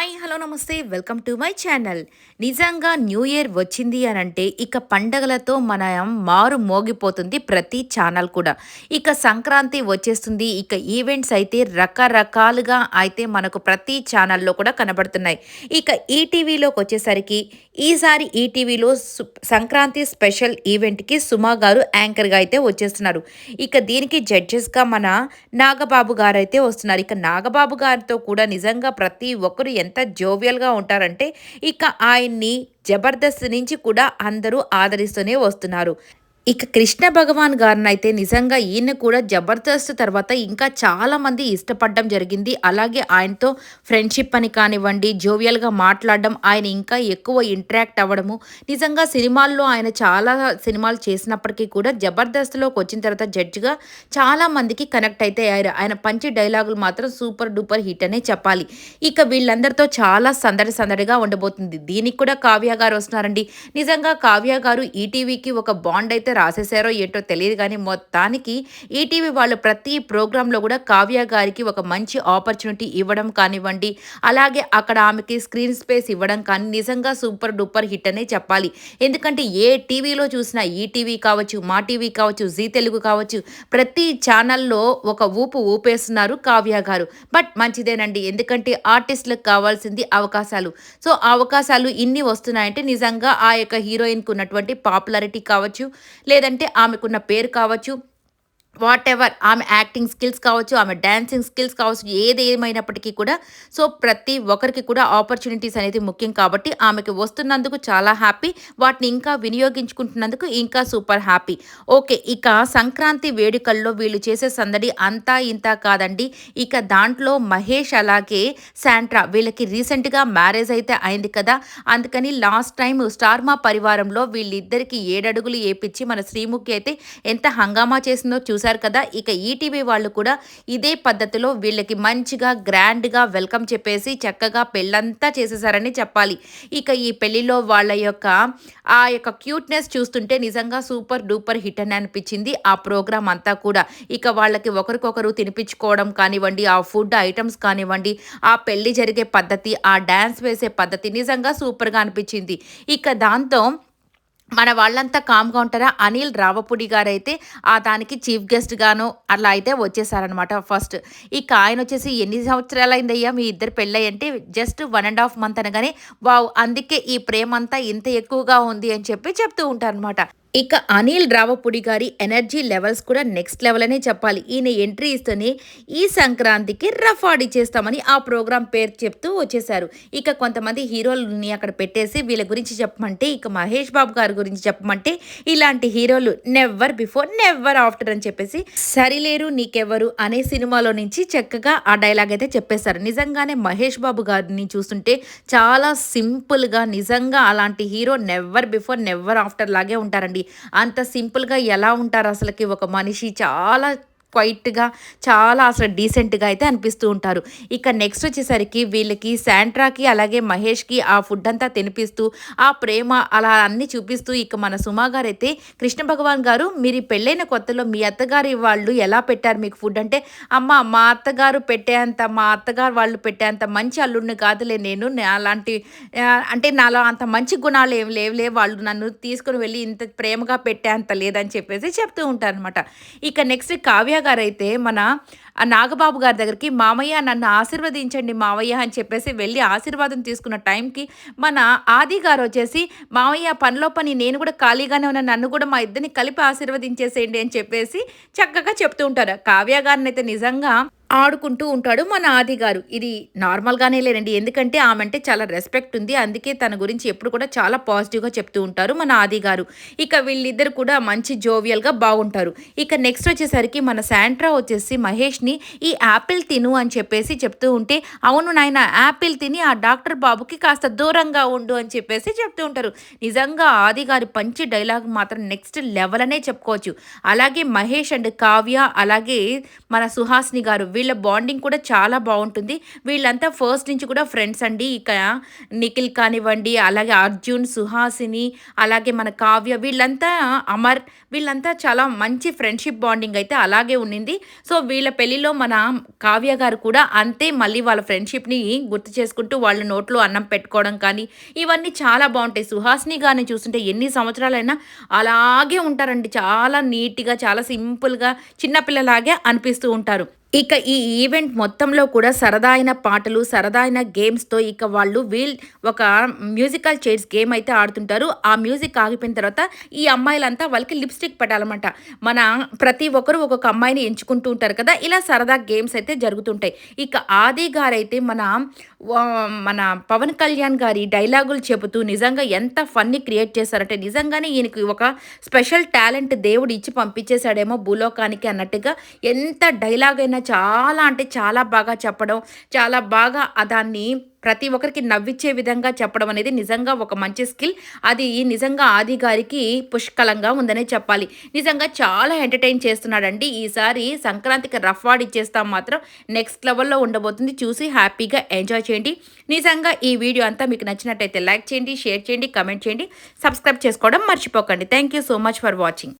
Hi hello నమస్తే. Welcome to my channel. నిజంగా new year వచ్చింది అని అంటే ఇక పండగలతో మనం మారు మోగిపోతుంది ప్రతి ఛానల్ కూడా. ఇక సంక్రాంతి వచ్చేస్తుంది. ఇక ఈవెంట్స్ అయితే రకరకాలుగా అయితే మనకు ప్రతి ఛానల్లో కూడా కనబడుతున్నాయి. ఇక ఈటీవీలోకి వచ్చేసరికి ఈసారి ఈటీవీలో సంక్రాంతి స్పెషల్ ఈవెంట్కి సుమా గారు యాంకర్గా అయితే వచ్చేస్తున్నారు. ఇక దీనికి జడ్జెస్గా మన నాగబాబు గారు అయితే వస్తున్నారు. ఇక నాగబాబు గారితో కూడా నిజంగా ప్రతి ఒక్కరు ఎంత జోవియల్గా ఉంటారంటే ఇక ఆయన్ని జబర్దస్త్ నుంచి కూడా అందరూ ఆదరిస్తూనే వస్తున్నారు. ఇక కృష్ణ భగవాన్ గారిని అయితే నిజంగా ఈయన కూడా జబర్దస్త్ తర్వాత ఇంకా చాలామంది ఇష్టపడడం జరిగింది. అలాగే ఆయనతో ఫ్రెండ్షిప్ అని కానివ్వండి జోవియల్గా మాట్లాడడం ఆయన ఇంకా ఎక్కువ ఇంటరాక్ట్ అవ్వడము నిజంగా సినిమాల్లో ఆయన చాలా సినిమాలు చేసినప్పటికీ కూడా జబర్దస్త్లోకి వచ్చిన తర్వాత జడ్జిగా చాలామందికి కనెక్ట్ అయితే అయ్యారు. ఆయన పంచి డైలాగులు మాత్రం సూపర్ డూపర్ హిట్ అనే చెప్పాలి. ఇక వీళ్ళందరితో చాలా సందడి సందడిగా ఉండబోతుంది. దీనికి కూడా కావ్య గారు వస్తున్నారండి. నిజంగా కావ్య గారు ఈటీవీకి ఒక బాండ్ అయితే రాసేసారో ఏంటో తెలియదు కానీ మొత్తానికి ఈటీవీ వాళ్ళు ప్రతి ప్రోగ్రాంలో కూడా కావ్య గారికి ఒక మంచి ఆపర్చునిటీ ఇవ్వడం కానివ్వండి అలాగే అక్కడ ఆమెకి స్క్రీన్ స్పేస్ ఇవ్వడం కానీ నిజంగా సూపర్ డూపర్ హిట్ అనే చెప్పాలి. ఎందుకంటే ఏ టీవీలో చూసినా ఈటీవీ కావచ్చు మా టీవీ కావచ్చు జీ తెలుగు కావచ్చు ప్రతి ఛానల్లో ఒక ఊపు ఊపేస్తున్నారు కావ్య గారు. బట్ మంచిదేనండి ఎందుకంటే ఆర్టిస్టులకు కావాల్సింది అవకాశాలు. సో అవకాశాలు ఇన్ని వస్తున్నాయంటే నిజంగా ఆ యొక్క హీరోయిన్కి ఉన్నటువంటి పాపులారిటీ కావచ్చు లేదంటే ఆమెకున్న పేరు కావచ్చు వాట్ ఎవర్ ఆమె యాక్టింగ్ స్కిల్స్ కావచ్చు ఆమె డ్యాన్సింగ్ స్కిల్స్ కావచ్చు ఏది ఏమైనప్పటికీ కూడా. సో ప్రతి ఒక్కరికి కూడా ఆపర్చునిటీస్ అనేది ముఖ్యం కాబట్టి ఆమెకి వస్తున్నందుకు చాలా హ్యాపీ. వాటిని ఇంకా వినియోగించుకుంటున్నందుకు ఇంకా సూపర్ హ్యాపీ. ఓకే ఇక సంక్రాంతి వేడుకల్లో వీళ్ళు చేసే సందడి అంతా ఇంత కాదండి. ఇక దాంట్లో మహేష్ అలాగే శాంట్రా వీళ్ళకి రీసెంట్గా మ్యారేజ్ అయితే అయింది కదా. అందుకని లాస్ట్ టైం స్టార్మా పరివారంలో వీళ్ళిద్దరికి ఏడడుగులు ఏపిచ్చి మన శ్రీముఖి అయితే ఎంత హంగామా చేసిందో చూసి చూశారు కదా ఇక ఈటీవీ వాళ్ళు కూడా ఇదే పద్ధతిలో వీళ్ళకి మంచిగా గ్రాండ్గా వెల్కమ్ చెప్పేసి చక్కగా పెళ్ళంతా చేసేసారని చెప్పాలి. ఇక ఈ పెళ్ళిలో వాళ్ళ యొక్క ఆ యొక్క క్యూట్నెస్ చూస్తుంటే నిజంగా సూపర్ డూపర్ హిట్ అని అనిపించింది ఆ ప్రోగ్రామ్ అంతా కూడా. ఇక వాళ్ళకి ఒకరికొకరు తినిపించుకోవడం కానివ్వండి ఆ ఫుడ్ ఐటమ్స్ కానివ్వండి ఆ పెళ్ళి జరిగే పద్ధతి ఆ డ్యాన్స్ వేసే పద్ధతి నిజంగా సూపర్గా అనిపించింది. ఇక దాంతో మన వాళ్ళంతా కామ్గా ఉంటారా? అనిల్ రావపుడి గారు అయితే ఆ దానికి చీఫ్ గెస్ట్ గాను అలా అయితే వచ్చేసారనమాట ఫస్ట్ ఇక ఆయన వచ్చేసి ఎన్ని సంవత్సరాలు అయిందయ్యా మీ ఇద్దరు పెళ్ళి అంటే just one and half month అనగానే వావ్ అందుకే ఈ ప్రేమ అంతా ఇంత ఎక్కువగా ఉంది అని చెప్పి చెప్తూ ఉంటారనమాట ఇక అనిల్ రావపుడి గారి ఎనర్జీ లెవెల్స్ కూడా నెక్స్ట్ లెవెల్ అనే చెప్పాలి. ఈయన ఎంట్రీ ఇస్తేనే ఈ సంక్రాంతికి రఫ్ చేస్తామని ఆ ప్రోగ్రాం పేరు చెప్తూ వచ్చేసారు ఇక కొంతమంది హీరోలని అక్కడ పెట్టేసి వీళ్ళ గురించి చెప్పమంటే ఇక మహేష్ బాబు గారి గురించి చెప్పమంటే ఇలాంటి హీరోలు నెవర్ బిఫోర్ నెవర్ ఆఫ్టర్ అని చెప్పేసి సరిలేరు నీకెవరు అనే సినిమాలో నుంచి చక్కగా ఆ డైలాగ్ అయితే చెప్పేశారు. నిజంగానే మహేష్ బాబు గారిని చూస్తుంటే చాలా సింపుల్గా నిజంగా అలాంటి hero never before never after లాగే ఉంటారండి. అంత సింపుల్గా ఎలా ఉంటారు అసలుకి ఒక మనిషి? చాలా క్వైట్గా చాలా అసలు డీసెంట్గా అయితే అనిపిస్తూ ఉంటారు. ఇక నెక్స్ట్ వచ్చేసరికి వీళ్ళకి శాంట్రాకి అలాగే మహేష్కి ఆ ఫుడ్ అంతా తినిపిస్తూ ఆ ప్రేమ అలా అన్ని చూపిస్తూ ఇక మన సుమా గారు అయితే కృష్ణ భగవాన్ గారు మీరు పెళ్ళైన కొత్తలో మీ అత్తగారి వాళ్ళు ఎలా పెట్టారు మీకు ఫుడ్? అంటే అమ్మ మా అత్తగారు పెట్టేంత మా అత్తగారు వాళ్ళు పెట్టేంత మంచి అల్లుడిని కాదులే నేను అలాంటి అంటే నాలో అంత మంచి గుణాలు ఏం లేవులే వాళ్ళు నన్ను తీసుకుని వెళ్ళి ఇంత ప్రేమగా పెట్టేంత లేదని చెప్పేసి చెప్తూ ఉంటారు అనమాట ఇక నెక్స్ట్ కావ్య గారు అయితే మన నాగబాబు గారి దగ్గరికి మామయ్య నన్ను ఆశీర్వదించండి మావయ్య అని చెప్పేసి వెళ్ళి ఆశీర్వాదం తీసుకున్న టైంకి మన ఆది గారు వచ్చేసి మామయ్య పనిలో పని నేను కూడా ఖాళీగానే ఉన్న నన్ను కూడా మా ఇద్దరిని కలిపి ఆశీర్వదించేసేయండి అని చెప్పేసి చక్కగా చెప్తూ ఉంటారు. కావ్య గారిని అయితే నిజంగా ఆడుకుంటూ ఉంటాడు మన ఆది గారు. ఇది నార్మల్గానే లేనండి ఎందుకంటే ఆమె అంటే చాలా రెస్పెక్ట్ ఉంది. అందుకే తన గురించి ఎప్పుడు కూడా చాలా పాజిటివ్గా చెప్తూ ఉంటారు మన ఆది గారు. ఇక వీళ్ళిద్దరు కూడా మంచి జోవియల్గా బాగుంటారు. ఇక నెక్స్ట్ వచ్చేసరికి మన శాంట్రా వచ్చేసి మహేష్ని ఈ యాపిల్ తిను అని చెప్పేసి చెప్తూ ఉంటే అవును నాయన యాపిల్ తిని ఆ డాక్టర్ బాబుకి కాస్త దూరంగా ఉండు అని చెప్పేసి చెప్తూ ఉంటారు. నిజంగా ఆది గారి పంచి డైలాగ్ మాత్రం నెక్స్ట్ లెవెల్ అనే చెప్పుకోవచ్చు. అలాగే మహేష్ అండ్ కావ్య అలాగే మన సుహాస్ని గారు వీళ్ళ బాండింగ్ కూడా చాలా బాగుంటుంది. వీళ్ళంతా ఫస్ట్ నుంచి కూడా ఫ్రెండ్స్ అండి. ఇక నిఖిల్ కానివ్వండి అలాగే అర్జున్ సుహాసిని అలాగే మన కావ్య వీళ్ళంతా అమర్ వీళ్ళంతా చాలా మంచి ఫ్రెండ్షిప్ బాండింగ్ అయితే అలాగే ఉండింది సో వీళ్ళ పెళ్ళిలో మన కావ్య గారు కూడా అంతే మళ్ళీ వాళ్ళ ఫ్రెండ్షిప్ని గుర్తు చేసుకుంటూ వాళ్ళ నోట్లో అన్నం పెట్టుకోవడం కానీ ఇవన్నీ చాలా బాగుంటాయి. సుహాసిని గారిని చూస్తుంటే ఎన్ని సంవత్సరాలైనా అలాగే ఉంటారండి. చాలా నీట్గా చాలా సింపుల్గా చిన్నపిల్లలాగే అనిపిస్తూ ఉంటారు. ఇక ఈ ఈవెంట్ మొత్తంలో కూడా సరదా అయిన పాటలు సరదా అయిన గేమ్స్తో ఇక వాళ్ళు వీల్ ఒక మ్యూజికల్ చైర్స్ గేమ్ అయితే ఆడుతుంటారు. ఆ మ్యూజిక్ ఆగిపోయిన తర్వాత ఈ అమ్మాయిలంతా వాళ్ళకి లిప్స్టిక్ పెట్టాలన్నమాట. మన ప్రతి ఒక్కరు ఒక్కొక్క అమ్మాయిని ఎంచుకుంటూ ఉంటారు కదా ఇలా సరదా గేమ్స్ అయితే జరుగుతుంటాయి. ఇక ఆది గారైతే మన మన పవన్ కళ్యాణ్ గారి డైలాగులు చెబుతూ నిజంగా ఎంత ఫన్ని క్రియేట్ చేశారంటే నిజంగానే ఈయనకి ఒక స్పెషల్ టాలెంట్ దేవుడు ఇచ్చి పంపించేశాడేమో భూలోకానికి అన్నట్టుగా ఎంత డైలాగ్ అయినా చాలా అంటే చాలా బాగా చెప్పడం చాలా బాగా దాన్ని ప్రతి ఒక్కరికి నవ్విచ్చే విధంగా చెప్పడం అనేది నిజంగా ఒక మంచి స్కిల్ అది నిజంగా ఆది గారికి పుష్కలంగా ఉందనే చెప్పాలి. నిజంగా చాలా ఎంటర్టైన్ చేస్తున్నాడండి. ఈసారి సంక్రాంతికి రఫ్ ఇచ్చేస్తాం మాత్రం నెక్స్ట్ లెవెల్లో ఉండబోతుంది. చూసి హ్యాపీగా ఎంజాయ్ చేయండి నిజంగా ఈ వీడియో అంతా మీకు నచ్చినట్టయితే లైక్ చేయండి షేర్ చేయండి కమెంట్ చేయండి సబ్స్క్రైబ్ చేసుకోవడం మర్చిపోకండి. Thank you so much for watching